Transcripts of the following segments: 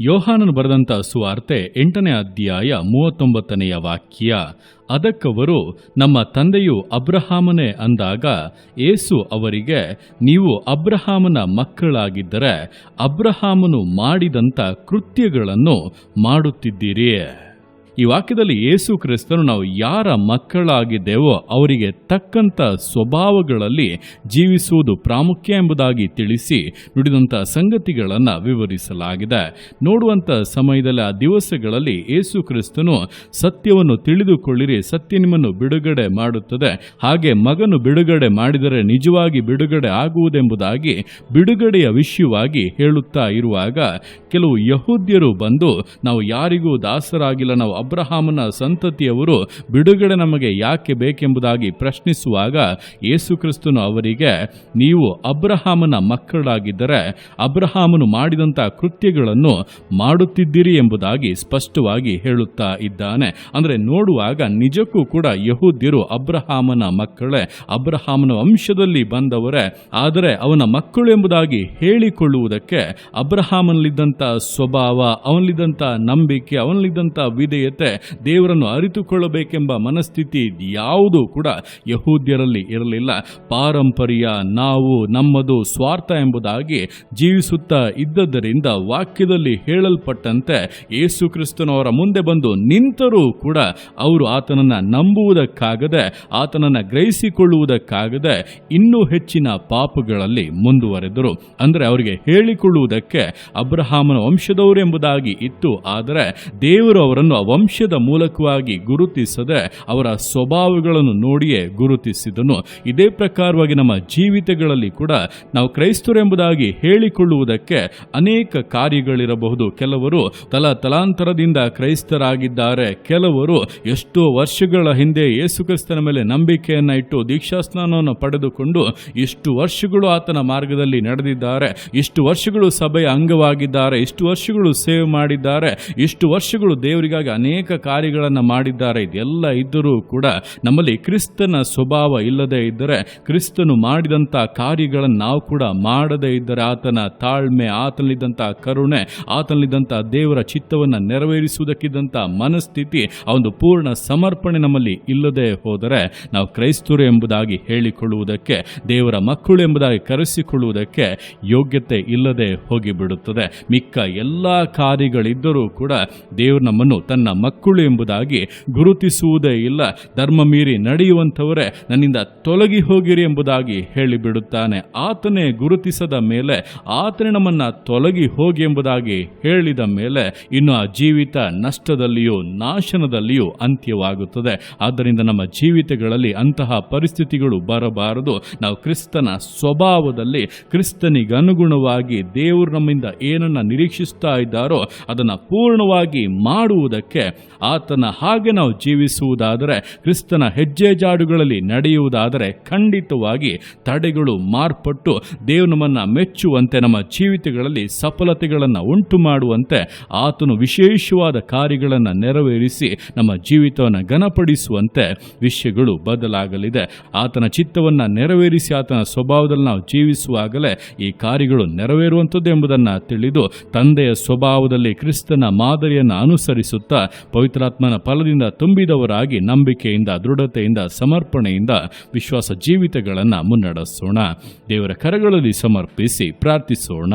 ಯೋಹಾನನು ಬರೆದಂಥ ಸುವಾರ್ತೆ ಎಂಟನೇ ಅಧ್ಯಾಯ ಮೂವತ್ತೊಂಬತ್ತನೆಯ ವಾಕ್ಯ. ಅದಕ್ಕವರು ನಮ್ಮ ತಂದೆಯು ಅಬ್ರಹಾಮನೇ ಅಂದಾಗ ಏಸು ಅವರಿಗೆ, ನೀವು ಅಬ್ರಹಾಮನ ಮಕ್ಕಳಾಗಿದ್ದರೆ ಅಬ್ರಹಾಮನು ಮಾಡಿದಂಥ ಕೃತ್ಯಗಳನ್ನು ಮಾಡುತ್ತಿದ್ದೀರಿ. ಈ ವಾಕ್ಯದಲ್ಲಿ ಯೇಸು ಕ್ರಿಸ್ತನು ನಾವು ಯಾರ ಮಕ್ಕಳಾಗಿದ್ದೇವೋ ಅವರಿಗೆ ತಕ್ಕಂಥ ಸ್ವಭಾವಗಳಲ್ಲಿ ಜೀವಿಸುವುದು ಪ್ರಾಮುಖ್ಯ ಎಂಬುದಾಗಿ ತಿಳಿಸಿ ನುಡಿದಂಥ ಸಂಗತಿಗಳನ್ನು ವಿವರಿಸಲಾಗಿದೆ. ನೋಡುವಂಥ ಸಮಯದಲ್ಲಿ, ಆ ದಿವಸಗಳಲ್ಲಿ ಯೇಸು ಕ್ರಿಸ್ತನು ಸತ್ಯವನ್ನು ತಿಳಿದುಕೊಳ್ಳಿರಿ, ಸತ್ಯ ನಿಮ್ಮನ್ನು ಬಿಡುಗಡೆ ಮಾಡುತ್ತದೆ. ಹಾಗೆ ಮಗನು ಬಿಡುಗಡೆ ಮಾಡಿದರೆ ನಿಜವಾಗಿ ಬಿಡುಗಡೆ ಆಗುವುದೆಂಬುದಾಗಿ ಬಿಡುಗಡೆಯ ವಿಷಯವಾಗಿ ಹೇಳುತ್ತಾ ಇರುವಾಗ ಕೆಲವು ಯಹೂದ್ಯರು ಬಂದು, ನಾವು ಯಾರಿಗೂ ದಾಸರಾಗಿಲ್ಲ, ನಾವು ಅಬ್ರಹಾಮನ ಸಂತತಿಯವರು ಬಿಡುಗಡೆ ನಮಗೆ ಯಾಕೆ ಬೇಕೆಂಬುದಾಗಿ ಪ್ರಶ್ನಿಸುವಾಗ ಯೇಸು ಕ್ರಿಸ್ತನು ಅವರಿಗೆ, ನೀವು ಅಬ್ರಹಾಮನ ಮಕ್ಕಳಾಗಿದ್ದರೆ ಅಬ್ರಹಾಮನು ಮಾಡಿದಂಥ ಕೃತ್ಯಗಳನ್ನು ಮಾಡುತ್ತಿದ್ದೀರಿ ಎಂಬುದಾಗಿ ಸ್ಪಷ್ಟವಾಗಿ ಹೇಳುತ್ತಾ ಇದ್ದಾನೆ. ಅಂದರೆ ನೋಡುವಾಗ ನಿಜಕ್ಕೂ ಕೂಡ ಯಹೂದ್ಯರು ಅಬ್ರಹಾಮನ ಮಕ್ಕಳೇ, ಅಬ್ರಹಾಮನ ವಂಶದಲ್ಲಿ ಬಂದವರೇ, ಆದರೆ ಅವನ ಮಕ್ಕಳು ಎಂಬುದಾಗಿ ಹೇಳಿಕೊಳ್ಳುವುದಕ್ಕೆ ಅಬ್ರಹಾಮನಲ್ಲಿದ್ದಂಥ ಸ್ವಭಾವ, ಅವನಲ್ಲಿದ್ದಂಥ ನಂಬಿಕೆ, ಅವನಲ್ಲಿದ್ದಂಥ ವಿಧೇಯತೆ ದೇವರನ್ನು ಅರಿತುಕೊಳ್ಳಬೇಕೆಂಬ ಮನಸ್ಥಿತಿ ಯಾವುದೂ ಕೂಡ ಯಹೂದ್ಯರಲ್ಲಿ ಇರಲಿಲ್ಲ. ಪಾರಂಪರ್ಯ, ನಾವು, ನಮ್ಮದು, ಸ್ವಾರ್ಥ ಎಂಬುದಾಗಿ ಜೀವಿಸುತ್ತಾ ಇದ್ದದರಿಂದ ವಾಕ್ಯದಲ್ಲಿ ಹೇಳಲ್ಪಟ್ಟಂತೆ ಯೇಸು ಕ್ರಿಸ್ತನವರ ಮುಂದೆ ಬಂದು ನಿಂತರೂ ಕೂಡ ಅವರು ಆತನನ್ನು ನಂಬುವುದಕ್ಕಾಗದೆ, ಆತನನ್ನು ಗ್ರಹಿಸಿಕೊಳ್ಳುವುದಕ್ಕಾಗದೆ ಇನ್ನೂ ಹೆಚ್ಚಿನ ಪಾಪಗಳಲ್ಲಿ ಮುಂದುವರೆದರು. ಅಂದರೆ ಅವರಿಗೆ ಹೇಳಿಕೊಳ್ಳುವುದಕ್ಕೆ ಅಬ್ರಹಾಮನ ವಂಶದವರು ಎಂಬುದಾಗಿ ಇತ್ತು. ಆದರೆ ದೇವರು ಅವರನ್ನು ಆ ವಂಶದ ಮೂಲಕವಾಗಿ ಗುರುತಿಸದೆ ಅವರ ಸ್ವಭಾವಗಳನ್ನು ನೋಡಿಯೇ ಗುರುತಿಸಿದನು. ಇದೇ ಪ್ರಕಾರವಾಗಿ ನಮ್ಮ ಜೀವಿತಗಳಲ್ಲಿ ಕೂಡ ನಾವು ಕ್ರೈಸ್ತರೆಂಬುದಾಗಿ ಹೇಳಿಕೊಳ್ಳುವುದಕ್ಕೆ ಅನೇಕ ಕಾರ್ಯಗಳಿರಬಹುದು. ಕೆಲವರು ತಲ ತಲಾಂತರದಿಂದ ಕ್ರೈಸ್ತರಾಗಿದ್ದಾರೆ. ಕೆಲವರು ಎಷ್ಟೋ ವರ್ಷಗಳ ಹಿಂದೆ ಯೇಸುಕ್ರಿಸ್ತನ ಮೇಲೆ ನಂಬಿಕೆಯನ್ನು ಇಟ್ಟು ದೀಕ್ಷಾಸ್ನಾನವನ್ನು ಪಡೆದುಕೊಂಡು ಇಷ್ಟು ವರ್ಷಗಳು ಆತನ ಮಾರ್ಗದಲ್ಲಿ ನಡೆದಿದ್ದಾರೆ. ಇಷ್ಟು ವರ್ಷಗಳು ಸಭೆಯ ಅಂಗವಾಗಿದ್ದಾರೆ. ಇಷ್ಟು ವರ್ಷಗಳು ಸೇವೆ ಮಾಡಿದ್ದಾರೆ. ಇಷ್ಟು ವರ್ಷಗಳು ದೇವರಿಗಾಗಿ ಅನೇಕ ಕಾರ್ಯಗಳನ್ನು ಮಾಡಿದ್ದಾರೆ. ಇದೆಲ್ಲ ಇದ್ದರೂ ಕೂಡ ನಮ್ಮಲ್ಲಿ ಕ್ರಿಸ್ತನ ಸ್ವಭಾವ ಇಲ್ಲದೆ ಇದ್ದರೆ, ಕ್ರಿಸ್ತನು ಮಾಡಿದಂಥ ಕಾರ್ಯಗಳನ್ನು ನಾವು ಕೂಡ ಮಾಡದೇ ಇದ್ದರೆ ಆತನ ತಾಳ್ಮೆ ಆತನಲ್ಲಿದ್ದಂಥ ಕರುಣೆ ಆತನಲ್ಲಿದ್ದಂಥ ದೇವರ ಚಿತ್ತವನ್ನು ನೆರವೇರಿಸುವುದಕ್ಕಿದ್ದಂಥ ಮನಸ್ಥಿತಿ, ಆ ಒಂದು ಪೂರ್ಣ ಸಮರ್ಪಣೆ ನಮ್ಮಲ್ಲಿ ಇಲ್ಲದೆ ಹೋದರೆ ನಾವು ಕ್ರೈಸ್ತರು ಎಂಬುದಾಗಿ ಹೇಳಿಕೊಳ್ಳುವುದಕ್ಕೆ, ದೇವರ ಮಕ್ಕಳು ಎಂಬುದಾಗಿ ಕರೆಸಿಕೊಳ್ಳುವುದಕ್ಕೆ ಯೋಗ್ಯತೆ ಇಲ್ಲದೆ ಹೋಗಿಬಿಡುತ್ತದೆ. ಮಿಕ್ಕ ಎಲ್ಲ ಕಾರ್ಯಗಳಿದ್ದರೂ ಕೂಡ ದೇವರು ನಮ್ಮನ್ನು ತನ್ನ ಮಕ್ಕಳು ಎಂಬುದಾಗಿ ಗುರುತಿಸುವುದೇ ಇಲ್ಲ. ಧರ್ಮ ಮೀರಿ ನಡೆಯುವಂಥವರೇ ನನ್ನಿಂದ ತೊಲಗಿ ಹೋಗಿರಿ ಎಂಬುದಾಗಿ ಹೇಳಿಬಿಡುತ್ತಾನೆ. ಆತನೇ ಗುರುತಿಸದ ಮೇಲೆ ಆತನೇ ನಮ್ಮನ್ನು ತೊಲಗಿ ಹೋಗಿ ಎಂಬುದಾಗಿ ಹೇಳಿದ ಮೇಲೆ ಇನ್ನು ಆ ಜೀವಿತ ನಷ್ಟದಲ್ಲಿಯೂ ನಾಶನದಲ್ಲಿಯೂ ಅಂತ್ಯವಾಗುತ್ತದೆ. ಆದ್ದರಿಂದ ನಮ್ಮ ಜೀವಿತಗಳಲ್ಲಿ ಅಂತಹ ಪರಿಸ್ಥಿತಿಗಳು ಬರಬಾರದು. ನಾವು ಕ್ರಿಸ್ತನ ಸ್ವಭಾವದಲ್ಲಿ ಕ್ರಿಸ್ತನಿಗನುಗುಣವಾಗಿ ದೇವರು ನಮ್ಮಿಂದ ಏನನ್ನ ನಿರೀಕ್ಷಿಸ್ತಾ ಇದ್ದಾರೋ ಅದನ್ನು ಪೂರ್ಣವಾಗಿ ಮಾಡುವುದಕ್ಕೆ ಆತನ ಹಾಗೆ ನಾವು ಜೀವಿಸುವುದಾದರೆ, ಕ್ರಿಸ್ತನ ಹೆಜ್ಜೆ ಜಾಡುಗಳಲ್ಲಿ ನಡೆಯುವುದಾದರೆ ಖಂಡಿತವಾಗಿ ತಡೆಗಳು ಮಾರ್ಪಟ್ಟು ದೇವರು ನಮ್ಮನ್ನು ಮೆಚ್ಚುವಂತೆ, ನಮ್ಮ ಜೀವಿತಗಳಲ್ಲಿ ಸಫಲತೆಗಳನ್ನು ಉಂಟು ಮಾಡುವಂತೆ ಆತನು ವಿಶೇಷವಾದ ಕಾರ್ಯಗಳನ್ನು ನೆರವೇರಿಸಿ ನಮ್ಮ ಜೀವಿತವನ್ನು ಘನಪಡಿಸುವಂತೆ ವಿಷಯಗಳು ಬದಲಾಗಲಿದೆ. ಆತನ ಚಿತ್ತವನ್ನು ನೆರವೇರಿಸಿ ಆತನ ಸ್ವಭಾವದಲ್ಲಿ ನಾವು ಜೀವಿಸುವಾಗಲೇ ಈ ಕಾರ್ಯಗಳು ನೆರವೇರುವಂಥದ್ದು ಎಂಬುದನ್ನು ತಿಳಿದು ತಂದೆಯ ಸ್ವಭಾವದಲ್ಲಿ ಕ್ರಿಸ್ತನ ಮಾದರಿಯನ್ನು ಅನುಸರಿಸುತ್ತಾ ಪವಿತ್ರಾತ್ಮನ ಫಲದಿಂದ ತುಂಬಿದವರಾಗಿ ನಂಬಿಕೆಯಿಂದ ದೃಢತೆಯಿಂದ ಸಮರ್ಪಣೆಯಿಂದ ವಿಶ್ವಾಸ ಜೀವಿತಗಳನ್ನು ಮುನ್ನಡೆಸೋಣ. ದೇವರ ಕರಗಳಲ್ಲಿ ಸಮರ್ಪಿಸಿ ಪ್ರಾರ್ಥಿಸೋಣ.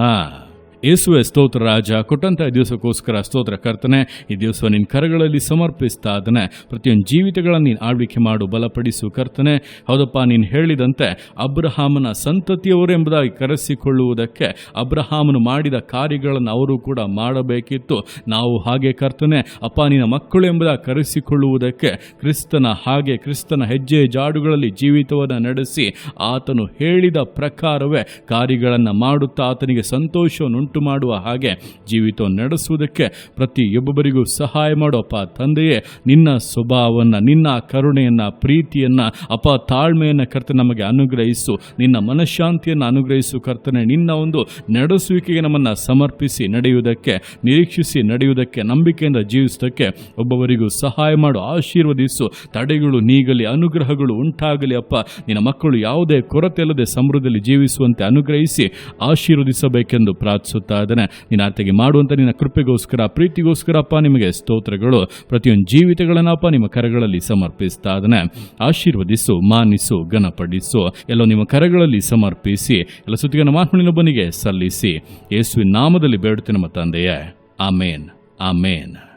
ಯೇಸುವೆ ಸ್ತೋತ್ರ ರಾಜ ಕೊಟ್ಟಂಥ ದಿವಸಕ್ಕೋಸ್ಕರ ಸ್ತೋತ್ರ ಕರ್ತನೆ, ಈ ದಿವಸ ನಿನ್ನ ಕರಗಳಲ್ಲಿ ಸಮರ್ಪಿಸ್ತಾ ಅದನ್ನೇ ಪ್ರತಿಯೊಂದು ಜೀವಿತಗಳನ್ನು ನೀನು ಆಳ್ವಿಕೆ ಮಾಡು, ಬಲಪಡಿಸು ಕರ್ತನೆ. ಹೌದಪ್ಪ, ನೀನು ಹೇಳಿದಂತೆ ಅಬ್ರಹಾಮನ ಸಂತತಿಯವರು ಎಂಬುದಾಗಿ ಕರೆಸಿಕೊಳ್ಳುವುದಕ್ಕೆ ಅಬ್ರಹಾಮನು ಮಾಡಿದ ಕಾರ್ಯಗಳನ್ನು ಅವರು ಕೂಡ ಮಾಡಬೇಕಿತ್ತು. ನಾವು ಹಾಗೆ ಕರ್ತನೆ, ಅಪ್ಪ, ನಿನ್ನ ಮಕ್ಕಳು ಎಂಬುದಾಗಿ ಕರೆಸಿಕೊಳ್ಳುವುದಕ್ಕೆ ಕ್ರಿಸ್ತನ ಹಾಗೆ, ಕ್ರಿಸ್ತನ ಹೆಜ್ಜೆ ಜಾಡುಗಳಲ್ಲಿ ಜೀವಿತವನ್ನು ನಡೆಸಿ, ಆತನು ಹೇಳಿದ ಪ್ರಕಾರವೇ ಕಾರ್ಯಗಳನ್ನು ಮಾಡುತ್ತಾ ಆತನಿಗೆ ಸಂತೋಷವನ್ನು ಉಂಟು ಮಾಡುವ ಹಾಗೆ ಜೀವಿತ ನಡೆಸುವುದಕ್ಕೆ ಪ್ರತಿಯೊಬ್ಬೊಬ್ಬರಿಗೂ ಸಹಾಯ ಮಾಡೋಪ್ಪ. ತಂದೆಯೇ, ನಿನ್ನ ಸ್ವಭಾವವನ್ನು, ನಿನ್ನ ಕರುಣೆಯನ್ನು, ಪ್ರೀತಿಯನ್ನು, ಅಪ ತಾಳ್ಮೆಯನ್ನು ಕರ್ತನೆ ನಮಗೆ ಅನುಗ್ರಹಿಸು. ನಿನ್ನ ಮನಃಶಾಂತಿಯನ್ನು ಅನುಗ್ರಹಿಸು ಕರ್ತನೆ. ನಿನ್ನ ಒಂದು ನಡೆಸುವಿಕೆಗೆ ನಮ್ಮನ್ನು ಸಮರ್ಪಿಸಿ ನಡೆಯುವುದಕ್ಕೆ, ನಿರೀಕ್ಷಿಸಿ ನಡೆಯುವುದಕ್ಕೆ, ನಂಬಿಕೆಯಿಂದ ಜೀವಿಸೋದಕ್ಕೆ ಒಬ್ಬೊಬ್ಬರಿಗೂ ಸಹಾಯ ಮಾಡು, ಆಶೀರ್ವದಿಸು. ತಡೆಗಳು ನೀಗಲಿ, ಅನುಗ್ರಹಗಳು ಉಂಟಾಗಲಿ ಅಪ್ಪ. ನಿನ್ನ ಮಕ್ಕಳು ಯಾವುದೇ ಕೊರತೆ ಇಲ್ಲದೆ ಸಮೃದ್ಧದಲ್ಲಿ ಜೀವಿಸುವಂತೆ ಅನುಗ್ರಹಿಸಿ ಆಶೀರ್ವದಿಸಬೇಕೆಂದು ಪ್ರಾರ್ಥಿಸುತ್ತೇನೆ ಕೊಡುತ್ತಾ ಇದ್ದಾನೆ. ನಿನ್ನ ಅರ್ಥಗೆ ಮಾಡುವಂಥ ನಿನ್ನ ಕೃಪೆಗೋಸ್ಕರ ಪ್ರೀತಿಗೋಸ್ಕರ ಅಪ್ಪ ನಿಮಗೆ ಸ್ತೋತ್ರಗಳು. ಪ್ರತಿಯೊಂದು ಜೀವಿತಗಳನ್ನಪ್ಪ ನಿಮ್ಮ ಕರಗಳಲ್ಲಿ ಸಮರ್ಪಿಸ್ತಾ ಇದ್ದಾನೆ. ಆಶೀರ್ವದಿಸು, ಮಾನಿಸು, ಘನಪಡಿಸು. ಎಲ್ಲ ನಿಮ್ಮ ಕರಗಳಲ್ಲಿ ಸಮರ್ಪಿಸಿ, ಎಲ್ಲ ಸುತ್ತಿಗೆ ಮಾತ್ಮನಿನೊಬ್ಬನಿಗೆ ಸಲ್ಲಿಸಿ. ಯೇಸುವಿನ ನಾಮದಲ್ಲಿ ಬೇಡುತ್ತೆ ನಮ್ಮ ತಂದೆಯೇ. ಆಮೇನ್. ಆಮೇನ್.